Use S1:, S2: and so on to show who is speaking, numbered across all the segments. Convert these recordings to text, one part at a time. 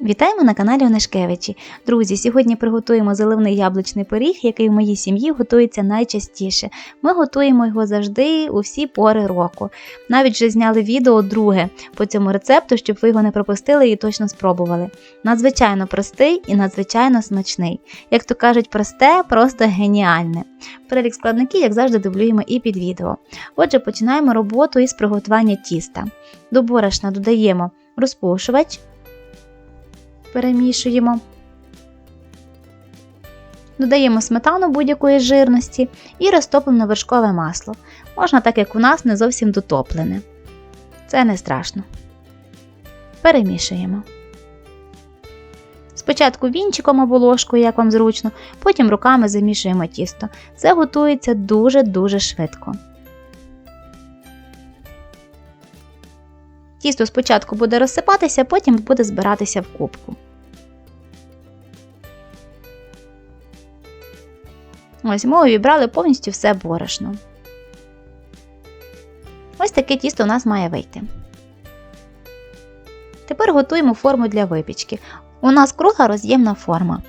S1: Вітаємо на каналі Онешкевичі. Друзі, сьогодні приготуємо заливний яблучний пиріг, який в моїй сім'ї готується найчастіше. Ми готуємо його завжди у всі пори року. Навіть вже зняли відео друге по цьому рецепту, щоб ви його не пропустили і точно спробували. Надзвичайно простий і надзвичайно смачний. Як то кажуть, просте, просто геніальне. Перелік складників, як завжди, дублюємо і під відео. Отже, починаємо роботу із приготування тіста. До борошна додаємо розпушувач перемішуємо. Додаємо сметану будь-якої жирності і розтоплене вершкове масло. Можна так, як у нас, не зовсім дотоплене. Це не страшно. Перемішуємо. Спочатку вінчиком або ложкою, як вам зручно, потім руками замішуємо тісто. Це готується дуже-дуже швидко. Тісто спочатку буде розсипатися, потім буде збиратися в кубку. Ось ми увібрали повністю все борошно. Ось таке тісто у нас має вийти. Тепер готуємо форму для випічки. У нас кругла роз'ємна форма.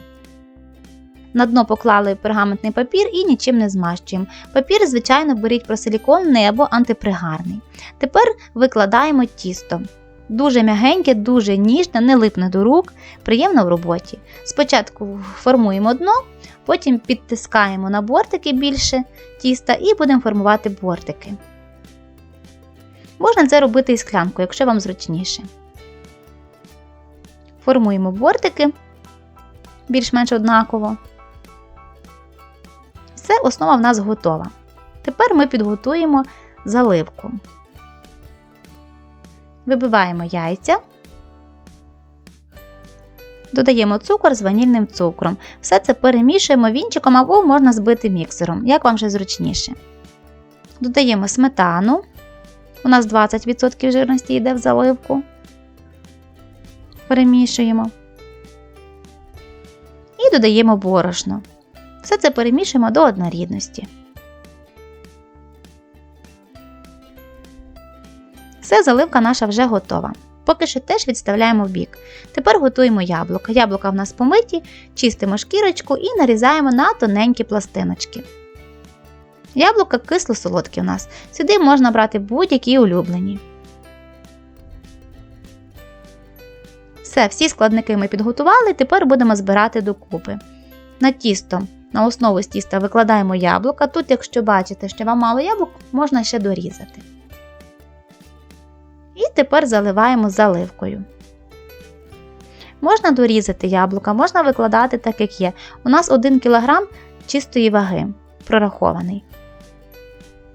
S1: На дно поклали пергаментний папір і нічим не змащуємо. Папір, звичайно, беріть просиліконний або антипригарний. Тепер викладаємо тісто. Дуже м'ягеньке, дуже ніжне, не липне до рук, приємно в роботі. Спочатку формуємо дно, потім підтискаємо на бортики більше тіста і будемо формувати бортики. Можна це робити і склянкою, якщо вам зручніше. Формуємо бортики більш-менш однаково. Все, основа в нас готова. Тепер ми підготуємо заливку. Вибиваємо яйця, додаємо цукор з ванільним цукром. Все це перемішуємо вінчиком або можна збити міксером, як вам вже зручніше. Додаємо сметану. У нас 20% жирності йде в заливку. Перемішуємо. І додаємо борошно. Все це перемішуємо до однорідності. Все, заливка наша вже готова. Поки що теж відставляємо в бік. Тепер готуємо яблука. Яблука в нас помиті, чистимо шкірочку і нарізаємо на тоненькі пластиночки. Яблука кисло-солодкі у нас. Сюди можна брати будь-які улюблені. Все, всі складники ми підготували, тепер будемо збирати докупи. На тісто, на основу з тіста викладаємо яблука. Тут, якщо бачите, що вам мало яблук, можна ще дорізати. І тепер заливаємо заливкою. Можна дорізати яблука, можна викладати так, як є. У нас 1 кг чистої ваги прорахований.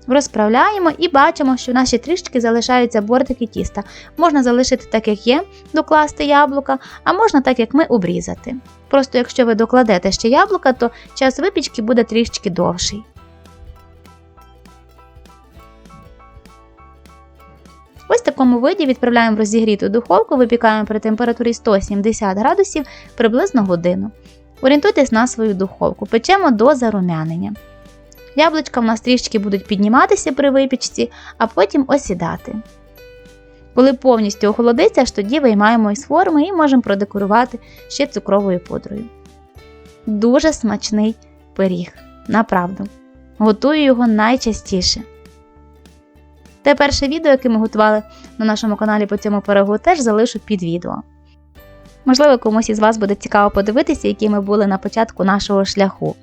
S1: Розправляємо і бачимо, що в ще трішки залишаються бортики тіста. Можна залишити так, як є, докласти яблука, а можна так, як ми, обрізати. Просто якщо ви докладете ще яблука, то час випічки буде трішки довший. Ось в такому виді відправляємо в розігріту духовку, випікаємо при температурі 170 градусів приблизно годину. Орієнтуйтесь на свою духовку, печемо до зарум'янення. Яблучка в нас трішки будуть підніматися при випічці, а потім осідати. Коли повністю охолодиться, аж тоді виймаємо із форми і можемо продекорувати ще цукровою пудрою. Дуже смачний пиріг, направду. Готую його найчастіше. Те перше відео, яке ми готували на нашому каналі по цьому пирогу, теж залишу під відео. Можливо, комусь із вас буде цікаво подивитися, які ми були на початку нашого шляху.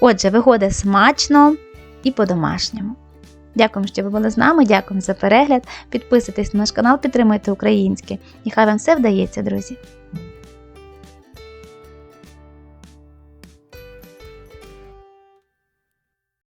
S1: Отже, виходить смачно і по-домашньому. Дякую, що ви були з нами, дякую за перегляд. Підписуйтесь на наш канал, підтримуйте українське. І хай вам все вдається, друзі!